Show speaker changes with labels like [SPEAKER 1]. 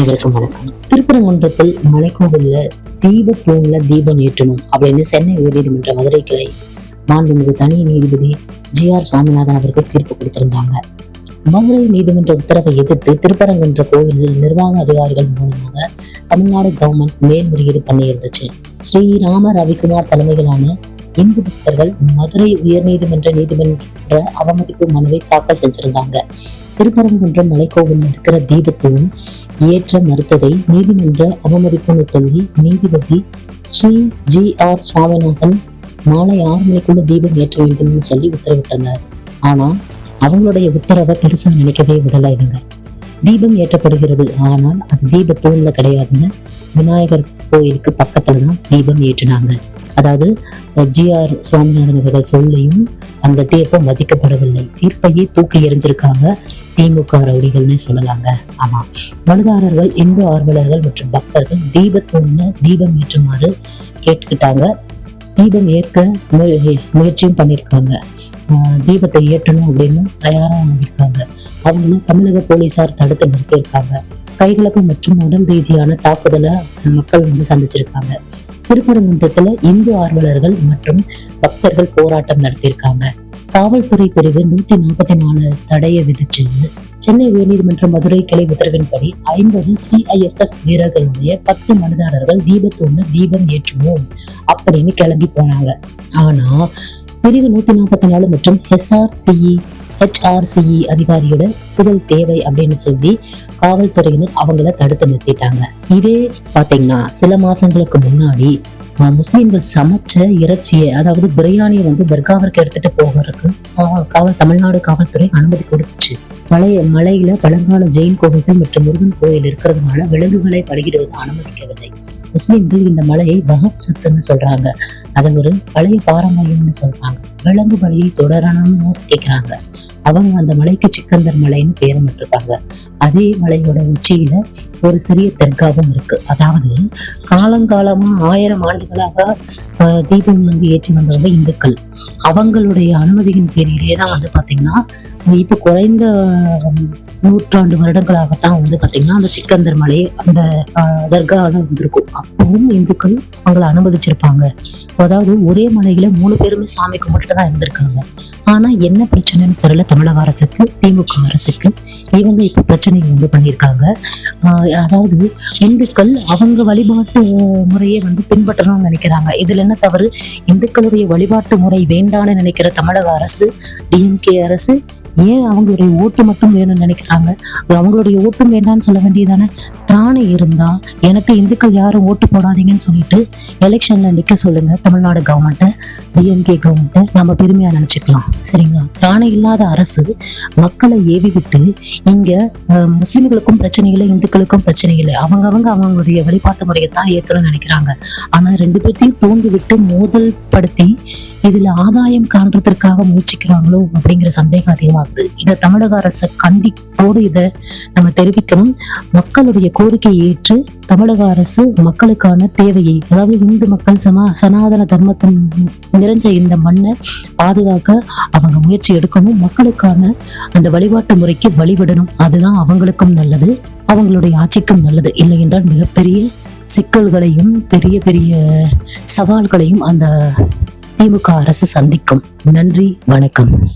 [SPEAKER 1] அனைவருக்கும் வணக்கம். திருப்பரங்குன்றத்தில் மலைக்கோவில்ல தீப தூண்ல தீபம் ஏற்றணும் அப்படின்னு சென்னை உயர்நீதிமன்ற மதுரை கிளை மாண்புமிகு தனி நீதிபதி ஜி ஆர் சுவாமிநாதன் அவர்கள் தீர்ப்பு கொடுத்திருந்தாங்க. மதுரை நீதிமன்ற உத்தரவை எதிர்த்து திருப்பரங்குன்ற கோயிலில் நிர்வாக அதிகாரிகள் மூலமாக தமிழ்நாடு கவர்மெண்ட் மேல்முறையீடு பண்ணியிருந்துச்சு. ஸ்ரீராம ரவிக்குமார் தலைமையிலான இந்து பக்தர்கள் மதுரை உயர்நீதிமன்ற நீதிமன்ற அவமதிப்பு மனுவை தாக்கல் செஞ்சிருந்தாங்க. திருப்பரங்குன்றம் மலைக்கோவில் இருக்கிற தீபத்தையும் ஏற்ற மறுத்ததை நீதிமன்ற அவமதிப்புன்னு சொல்லி நீதிபதி ஸ்ரீ ஜி ஆர் சுவாமிநாதன் மாலை ஆறு மணிக்குள்ள தீபம் ஏற்ற வேண்டும்னு சொல்லி உத்தரவிட்டிருந்தார். ஆனா அவங்களுடைய உத்தரவை பெருசா நினைக்கவே விடல இவங்க. தீபம் ஏற்றப்படுகிறது ஆனால் அது தீபத்தூண்ல கிடையாதுங்க விநாயகர் கோயிலுக்கு பக்கத்துல தான் தீபம் ஏற்றினாங்க. அதாவது ஜிஆர் சுவாமிநாதன் அவர்கள் சொல்லியும் அந்த தீர்ப்பம் மதிக்கப்படவில்லை. தீர்ப்பையே தூக்கி எறிஞ்சிருக்காங்க திமுக ரவுடிகள்னு சொல்லலாங்க. ஆமா. மனுதாரர்கள் இந்து ஆர்வலர்கள் மற்றும் பக்தர்கள் தீபத்தூண்ல தீபம் ஏற்றுமாறு கேட்டுக்கிட்டாங்க. தீபம் ஏற்க முயற்சியும் பண்ணியிருக்காங்க. ஆஹ் தீபத்தை ஏற்றணும் அப்படின்னு தயாராக இருக்காங்க. அவங்களும் தமிழக போலீசார் தடுத்து நிறுத்தியிருக்காங்க. கைகலப்பு மற்றும் உடல் ரீதியான தாக்குதலை மக்கள் வந்து சந்திச்சிருக்காங்க. திருப்பரங்குன்றத்துல இந்து ஆர்வலர்கள் மற்றும் பக்தர்கள் போராட்டம் நடத்தியிருக்காங்க. காவல்துறை பிரிவு நூத்தி நாற்பத்தி நாலு தடையை விதிச்சு சென்னை உயர்நீதிமன்ற மதுரை கிளை உத்தரவின்படி ஐம்பது சிஐஎஸ்எஃப் வீரர்களுடைய பத்து மனுதாரர்கள் தீபத்தூண்ல தீபம் ஏற்றுவோம் அப்படின்னு கிளம்பி போனாங்க. ஆனா பிரிவு நூத்தி நாற்பத்தி நாலு மற்றும் எஸ்ஆர்சிஇ ஹெச்ஆர்சிஇ அதிகாரியோட புகழ் தேவை அப்படின்னு சொல்லி காவல்துறையினர் அவங்கள தடுத்து நிறுத்திட்டாங்க. இதே பாத்தீங்கன்னா சில மாசங்களுக்கு முன்னாடி முஸ்லீம்கள் முஸ்லிம்கள் சமைச்ச இறைச்சியை அதாவது பிரியாணியை வந்து தர்காவிற்கு எடுத்துட்டு போகிறதுக்கு சா- காவல் தமிழ்நாடு காவல்துறை அனுமதி கொடுத்துச்சு. மலை மலையில பழங்கால ஜெயின் கோவில்கள் மற்றும் முருகன் கோயில் இருக்கிறதுனால விலங்குகளை பலகிடுவது அனுமதிக்கவில்லை. முஸ்லிம்கள் இந்த மலையை வகப் சொத்துன்னு சொல்றாங்க. அதை ஒரு பழைய பாரம்பரியம்னு சொல்றாங்க. விலங்கு பலியை தொடரணும்னு கேக்குறாங்க அவங்க அந்த மலைக்கு சிக்கந்தர் மலைன்னு பேரமிட்டிருக்காங்க அதே மலையோட உச்சியில ஒரு சிறிய தர்காவும் இருக்கு. அதாவது காலங்காலமா ஆயிரம் ஆண்டுகளாக தீபம் வந்து ஏற்றி வந்தவங்க இந்துக்கள். அவங்களுடைய அனுமதியின் பேரிலே தான் வந்து பாத்தீங்கன்னா இப்போ குறைந்த நூற்றாண்டு வருடங்களாகத்தான் வந்து பாத்தீங்கன்னா அந்த சிக்கந்தர் மலை அந்த தர்காவில் தர்கால இருந்திருக்கும். அப்பவும் இந்துக்கள் அவங்களை அனுமதிச்சிருப்பாங்க. அதாவது ஒரே மலையில மூணு பேருமே சாமி கும்பிட்டு தான் இருந்திருக்காங்க. ஆனா என்ன பிரச்சனைன்னு தெரியல. தமிழக அரசுக்கு திமுக அரசுக்கு. இவங்க இப்ப பிரச்சனை வந்து பண்ணியிருக்காங்க. அதாவது இந்துக்கள் அவங்க வழிபாட்டு முறையை வந்து பின்பற்றணும்னு நினைக்கிறாங்க. இதுல என்ன தவறு? இந்துக்களுடைய வழிபாட்டு முறை வேண்டான்னு நினைக்கிற தமிழக அரசு டிஎம்கே அரசு ஏன் அவங்களுடைய ஓட்டு மட்டும் வேணும்னு நினைக்கிறாங்க? அவங்களுடைய ஓட்டும் வேண்டாம்னு சொல்ல வேண்டியதானே? திராணை இருந்தா எனக்கு இந்துக்கள் யாரும் ஓட்டு போடாதீங்கன்னு சொல்லிட்டு எலெக்ஷன்ல நிக்க சொல்லுங்க தமிழ்நாடு கவர்மெண்ட்டை டிஎம்கே கவர்மெண்ட்டை நம்ம பெருமையா நினைச்சுக்கலாம். சரிங்களா? திராணை இல்லாத அரசு மக்களை ஏவி விட்டு இங்க முஸ்லிம்களுக்கும் பிரச்சனை இல்லை இந்துக்களுக்கும் பிரச்சனை இல்லை. அவங்க அவங்க அவங்களுடைய வழிபாட்டு முறையை தான் ஏற்கனவே நினைக்கிறாங்க. ஆனா ரெண்டு பேர்த்தையும் தூண்டிவிட்டு மோதல் படுத்தி இதுல ஆதாயம் காண்றதற்காக முயற்சிக்கிறாங்களோ அப்படிங்கிற சந்தேகம் அதிகமாகுது இதை தமிழக அரசு கண்டிப்போடு இதை நம்ம தெரிவிக்கணும். மக்களுடைய கோரிக்கையை ஏற்று தமிழக அரசு மக்களுக்கான தேவையை அதாவது இந்து மக்கள் சமா சனாதன தர்மத்தின் நிறைஞ்ச இந்த மண்ணை பாதுகாக்க அவங்க முயற்சி எடுக்கணும். மக்களுக்கான அந்த வழிபாட்டு முறைக்கு வழிவிடணும். அதுதான் அவங்களுக்கும் நல்லது அவங்களுடைய ஆட்சிக்கும் நல்லது. இல்லை என்றால் மிகப்பெரிய சிக்கல்களையும் பெரிய பெரிய சவால்களையும் அந்த திமுக அரசு சந்திக்கும். நன்றி வணக்கம்.